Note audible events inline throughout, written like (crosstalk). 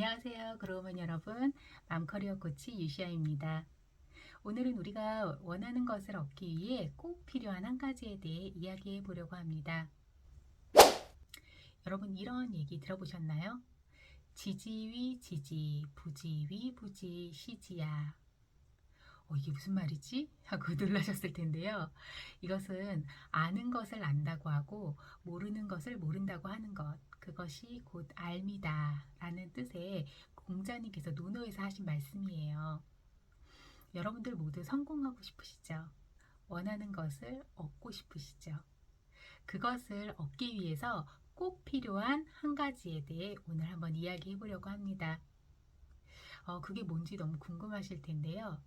안녕하세요. 그러면 여러분, 맘커리어 코치 유시아입니다. 오늘은 우리가 원하는 것을 얻기 위해 꼭 필요한 한 가지에 대해 이야기해 보려고 합니다. 여러분, 이런 얘기 들어보셨나요? 지지위 지지, 부지위 부지, 시지야. 어, 이게 무슨 말이지? 하고 (laughs) 놀라셨을 텐데요. 이것은 아는 것을 안다고 하고 모르는 것을 모른다고 하는 것. 그것이 곧 알미다 라는 뜻의 공자님께서 논어에서 하신 말씀이에요. 여러분들 모두 성공하고 싶으시죠? 원하는 것을 얻고 싶으시죠? 그것을 얻기 위해서 꼭 필요한 한 가지에 대해 오늘 한번 이야기해 보려고 합니다. 어, 그게 뭔지 너무 궁금하실 텐데요.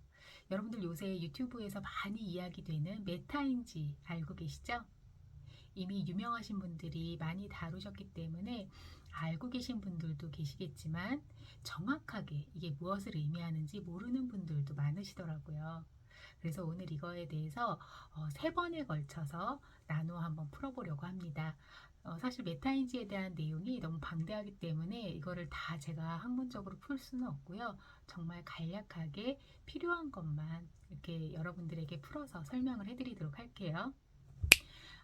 여러분들 요새 유튜브에서 많이 이야기되는 메타인지 알고 계시죠? 이미 유명하신 분들이 많이 다루셨기 때문에 알고 계신 분들도 계시겠지만 정확하게 이게 무엇을 의미하는지 모르는 분들도 많으시더라고요. 그래서 오늘 이거에 대해서 어, 세 번에 걸쳐서 나누어 한번 풀어보려고 합니다. 어, 사실 메타인지에 대한 내용이 너무 방대하기 때문에 이거를 다 제가 학문적으로 풀 수는 없고요. 정말 간략하게 필요한 것만 이렇게 여러분들에게 풀어서 설명을 해드리도록 할게요.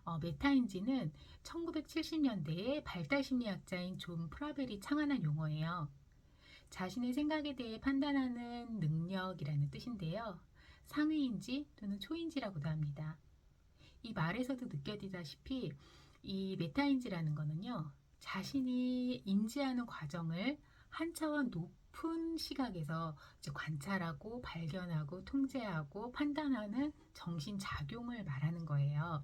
어, 메타인지는 1970년대에 발달 심리학자인 존 프라벨이 창안한 용어예요. 자신의 생각에 대해 판단하는 능력이라는 뜻인데요. 상위인지 또는 초인지라고도 합니다. 이 말에서도 느껴지다시피 이 메타인지라는 거는요. 자신이 인지하는 과정을 한 차원 높은 시각에서 관찰하고 발견하고 통제하고 판단하는 정신 작용을 말하는 거예요.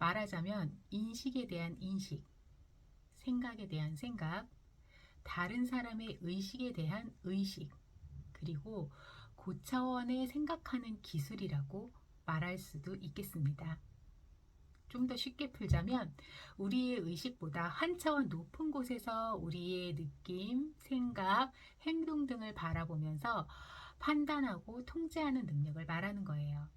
말하자면 인식에 대한 인식, 생각에 대한 생각, 다른 사람의 의식에 대한 의식, 그리고 고차원의 생각하는 기술이라고 말할 수도 있겠습니다. 좀 더 쉽게 풀자면 우리의 의식보다 한 차원 높은 곳에서 우리의 느낌, 생각, 행동 등을 바라보면서 판단하고 통제하는 능력을 말하는 거예요.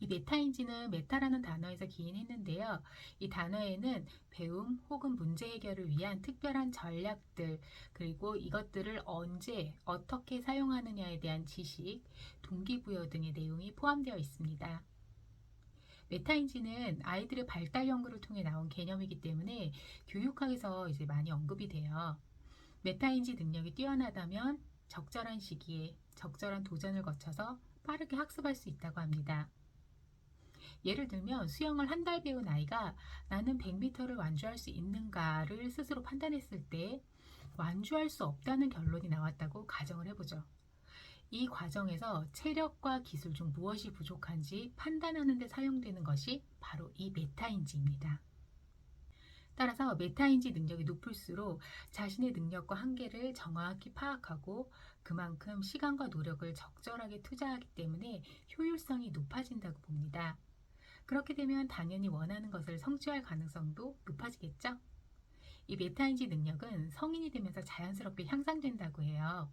이 메타인지는 메타라는 단어에서 기인했는데요. 이 단어에는 배움 혹은 문제 해결을 위한 특별한 전략들, 그리고 이것들을 언제, 어떻게 사용하느냐에 대한 지식, 동기부여 등의 내용이 포함되어 있습니다. 메타인지는 아이들의 발달 연구를 통해 나온 개념이기 때문에 교육학에서 이제 많이 언급이 돼요. 메타인지 능력이 뛰어나다면 적절한 시기에 적절한 도전을 거쳐서 빠르게 학습할 수 있다고 합니다. 예를 들면 수영을 한 달 배운 아이가 나는 100m를 완주할 수 있는가를 스스로 판단했을 때 완주할 수 없다는 결론이 나왔다고 가정을 해보죠. 이 과정에서 체력과 기술 중 무엇이 부족한지 판단하는 데 사용되는 것이 바로 이 메타인지입니다. 따라서 메타인지 능력이 높을수록 자신의 능력과 한계를 정확히 파악하고 그만큼 시간과 노력을 적절하게 투자하기 때문에 효율성이 높아진다고 봅니다. 그렇게 되면 당연히 원하는 것을 성취할 가능성도 높아지겠죠? 이 메타인지 능력은 성인이 되면서 자연스럽게 향상된다고 해요.